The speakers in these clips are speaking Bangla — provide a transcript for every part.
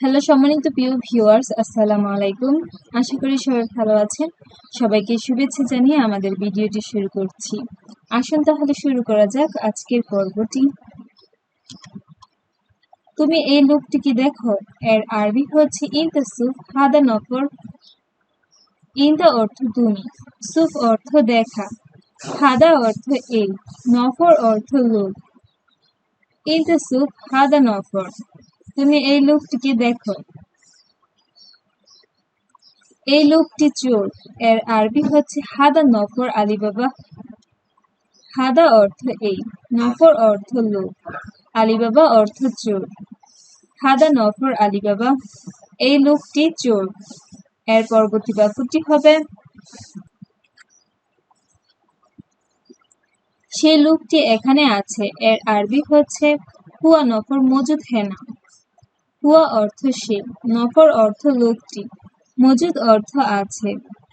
হ্যালো সম্মানিত প্রিয় ভিউয়ার্স, আসসালামু আলাইকুম। আশা করি সবাই ভালো আছেন। সবাইকে শুভেচ্ছা জানিয়ে আমাদের ভিডিওটি শুরু করছি। আসুন তাহলে শুরু করা যাক আজকের পর্বটি। তুমি এই লোকটিকে দেখো। এর আরবি হচ্ছে ইন দ্য সুফ, হাদা নফর। ইন দ্য অর্থ তুমি, সুফ অর্থ দেখা। হাদা অর্থ এই, নফর অর্থ লোক ইন দ্য সুফ, হাদা নফর। তুমি এই লোকটিকে দেখো। এই লোকটি চোর। এর আরবি হচ্ছে হাদা নফর আলী বাবা। হাদা অর্থ এই, নফর অর্থ লোক। আলী বাবা অর্থ চোর। হাদা নফর আলী বাবা, এই লোকটি চোর। এর পরবর্তী বাক্যটি হবে সেই লোকটি এখানে আছে। এর আরবি হচ্ছে, হুয়া নফর মজুদ হেনা হুয়া অর্থ সে, নফর অর্থ লোকটি, মজুদ অর্থ আছে,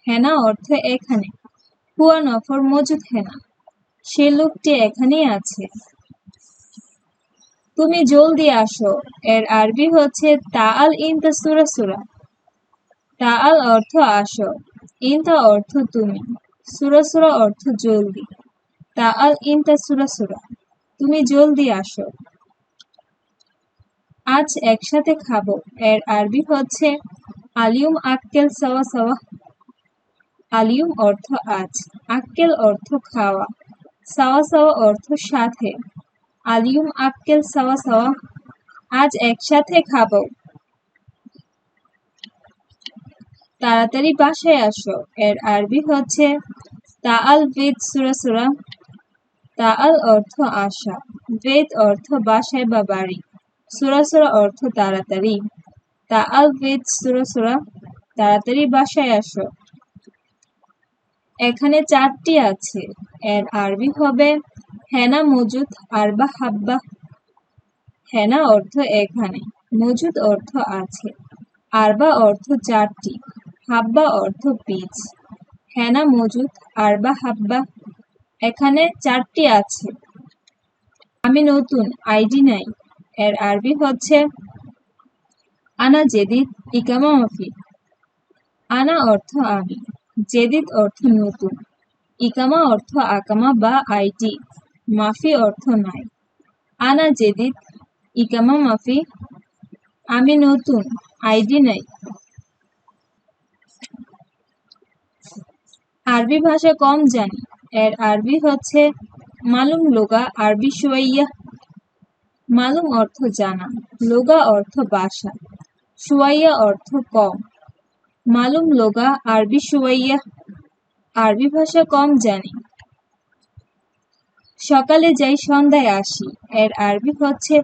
হেনা অর্থ এখানে হুয়া নফর মজুদ হেনা, সে লোকটি এখানেই আছে। তুমি জলদি আসো, এর আরবি হচ্ছে তাআল ইনতা সুরা সুরা। তাআল অর্থ আসো, ইনতা অর্থ তুমি, সুরা সুরা অর্থ জলদি। তাআল ইনতা সুরা সুরা, তুমি জলদি আসো। আজ একসাথে খাব। এর আরবি হচ্ছে আলিউম আক্কেল সাওয়া সাওয়া। আলিউম অর্থ আজ, আক্কেল অর্থ খাওয়া। সাওয়া সাওয়া অর্থ সাথে। আলিউম আক্কেল সাওয়া সাওয়া, আজ একসাথে খাব। তাড়াতাড়ি বাসায় আসো। এর আরবি হচ্ছে, তাআল বেদ সুরা সুরা। তাআল অর্থ আশা, বেদ অর্থ বাসায় বা বাড়ি। সুরা সুরা অর্থ তাড়াতাড়ি। তাআল বেদ সুরা সুরা, তাড়াতাড়ি বাসায় আসো। এখানে চারটি আছে। এর আরবি হবে হেনা, মজুদ, আরবা, হাব্বা। হেনা অর্থ এখানে, মজুদ অর্থ আছে। আরবা অর্থ চারটি, হাব্বা অর্থ পিচ হেনা, মজুদ, আরবা, হাব্বা। এখানে চারটি আছে। আমি নতুন, আইডি নাই। এর আরবি হচ্ছে, আনা জেদিদ ইকামা মাফি আনা অর্থ আমি জেদিদ অর্থ নতুন। ইকামা অর্থ আকামা বা আইডি মাফি অর্থ নাই। আনা জেদিদ ইকামা মাফি। আমি নতুন, আইডি নাই। আরবি ভাষা কম জানি। এর আরবি হচ্ছে, মালুম লোগা আরবি সুয়াইয়া। মালুম অর্থ জানা, লোগা অর্থ বাসা, সুয়াইয়া অর্থ কম। মালুম লোগা, আরবি সুয়াইয়া, আরবি ভাষা কম জানি। সকালে যাই সন্ধ্যায় আসি, এর আরবি হচ্ছে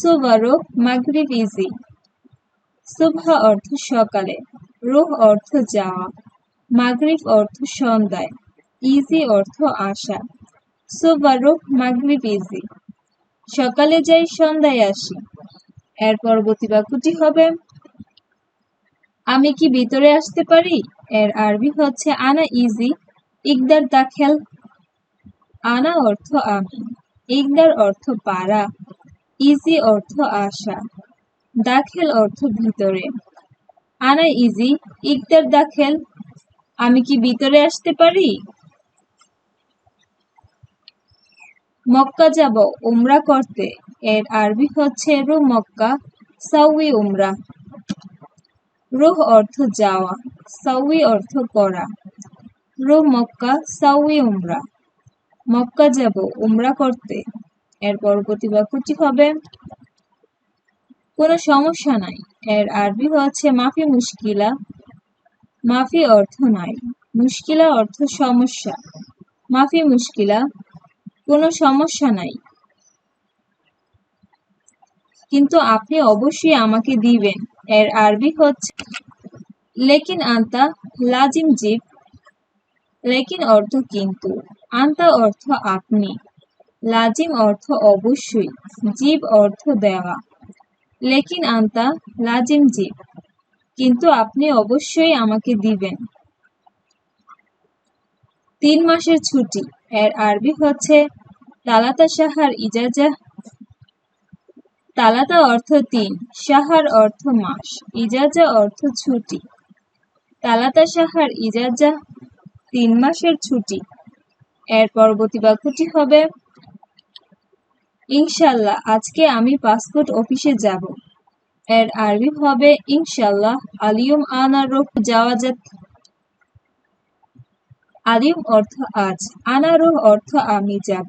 সুবারো মাগরিব ইজি। সুবহা অর্থ সকালে, রোহ অর্থ যাওয়া, মাগরিব অর্থ সন্ধ্যায়, ইজি অর্থ আসা। সুবারো মাগরিব ইজি। সকালে যাই, সন্ধ্যায় আসি। এর পরবর্তী বাক্যটি হবে, আমি কি ভিতরে আসতে পারি? এর আরবি হচ্ছে, আনা ইজি, ইকদার দাখেল। আনা অর্থ আমি, ইকদার অর্থ পারা, ইজি অর্থ আসা, দাখেল অর্থ ভিতরে। আনা ইজি, ইকদার দাখেল। আমি কি ভিতরে আসতে পারি? মক্কা যাব, উমরা করতে। এর আরবি হচ্ছে রু মক্কা, সাউই উমরা। রুহ অর্থ যাওয়া, সাউই অর্থ করা। রু মক্কা, সাউই উমরা। মক্কা যাব, উমরা করতে। এর পরবর্তী বাক্যটি হবে, কোনো সমস্যা নাই। এর আরবি হচ্ছে মাফি মুশকিলা। মাফি অর্থ নাই। মুশকিলা অর্থ সমস্যা। মাফি মুশকিলা কোনো সমস্যা নাই। কিন্তু আপনি অবশ্যই আমাকে দিবেন। এর আরবি হচ্ছে, লেকিন আন্তা লাজিম জিব। লেকিন অর্থ কিন্তু, আন্তা অর্থ আপনি। লাজিম অর্থ অবশ্যই, জীব অর্থ দেওয়া। লেকিন আন্তা লাজিম জীব। কিন্তু আপনি অবশ্যই আমাকে দিবেন। তিন মাসের ছুটি। এর আরবি হচ্ছে তালাতা সাহার ইজাজা। তালাতা অর্থ তিন সাহার অর্থ মাস, ইজাজা অর্থ ছুটি। তালাতা সাহার ইজাজা তিন মাসের ছুটি। এর পরবর্তী বাক্যটি হবে, ইনশাল্লাহ, আজকে আমি পাসপোর্ট অফিসে যাব। এর আরবি হবে, ইনশাল্লাহ, আলিয়ম আনারুহ যাওয়াজাত আলিম অর্থ আজ আনারুহ অর্থ আমি যাব।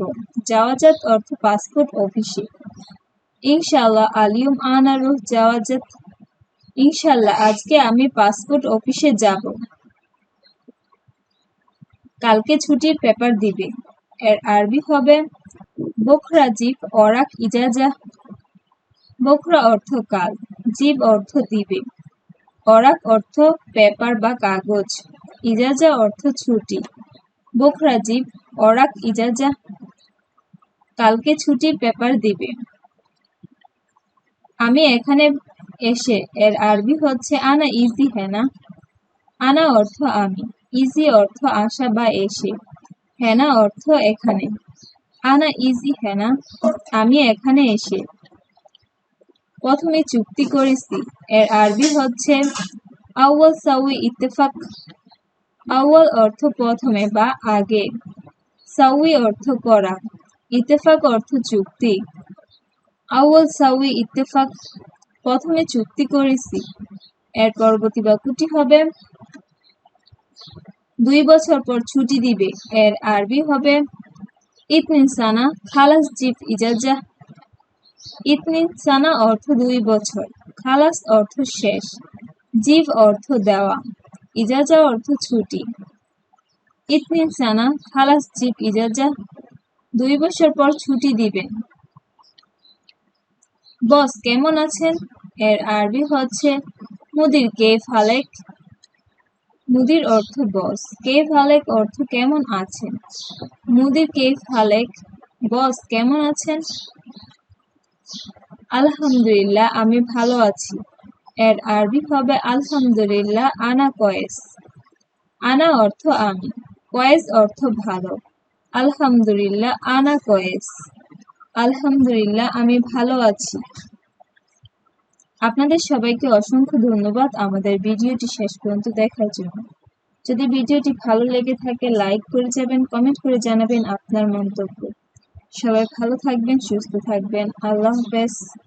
যাওয়াজাত অর্থ পাসপোর্ট অফিসে ইনশাল্লাহ আলিম আনারুহ যাওয়াজাত ইনশাল্লাহ আজকে আমি পাসপোর্ট অফিসে যাব। কালকে ছুটির পেপার দিবে। এর আরবি হবে, বখরা জীব অরাক ইজাজা বখরা অর্থ কাল জীব অর্থ দিবে অরাক অর্থ পেপার বা কাগজ ইজাজা অর্থ ছুটি। বখরা জীব অরাক ইজাজা, কালকে ছুটির পেপার দিবে। আমি এখানে এসে, এর আরবি হচ্ছে আনা ইজি হেনা আনা অর্থ আমি, ইজি অর্থ আসা বা এসে হেনা অর্থ এখানে। আনা ইজি হেনা আমি এখানে এসে। প্রথমে চুক্তি করেছি, এর আরবি হচ্ছে আউয়াল সাউই ইত্তেফাক। আউয়াল অর্থ প্রথমে বা আগে। সাউই অর্থ করা। ইত্তেফাক অর্থ চুক্তি। আউয়াল সাউই ইত্তেফাক। প্রথমে চুক্তি করেছি। এর পরবর্তী বাক্যটি হবে, দুই বছর পর ছুটি দিবে। এর আরবি হবে ইতনিন সানা খালাস জিপ ইজাজা। ইতনিন সানা অর্থ দুই বছর। খালাস অর্থ শেষ। জিভ অর্থ দেওয়া। ইজাজা অর্থ ছুটি। ইতনিন সানা, খালাস জিপ ইজাজা, দুই বছর পর ছুটি দিবেন বস, কেমন আছেন? এর আরবি হচ্ছে, মুদির কে ফালেক? মুদির অর্থ বস, কে ফালেক অর্থ কেমন আছেন? মুদির কে ফালেক? বস, কেমন আছেন? আলহামদুলিল্লাহ, আমি ভালো আছি। এর আরবি হবে আলহামদুলিল্লাহ, আনা কয়েস। আনা অর্থ আমি, কয়েস অর্থ ভালো। আলহামদুলিল্লাহ, আনা কয়েস। আলহামদুলিল্লাহ, আমি ভালো আছি। আপনাদের সবাইকে অসংখ্য ধন্যবাদ আমাদের ভিডিওটি শেষ পর্যন্ত দেখার জন্য। যদি ভিডিওটি ভালো লেগে থাকে, লাইক করে যাবেন, কমেন্ট করে জানাবেন আপনার মন্তব্য। সবাই ভালো থাকবেন, সুস্থ থাকবেন। আল্লাহ হাফেজ।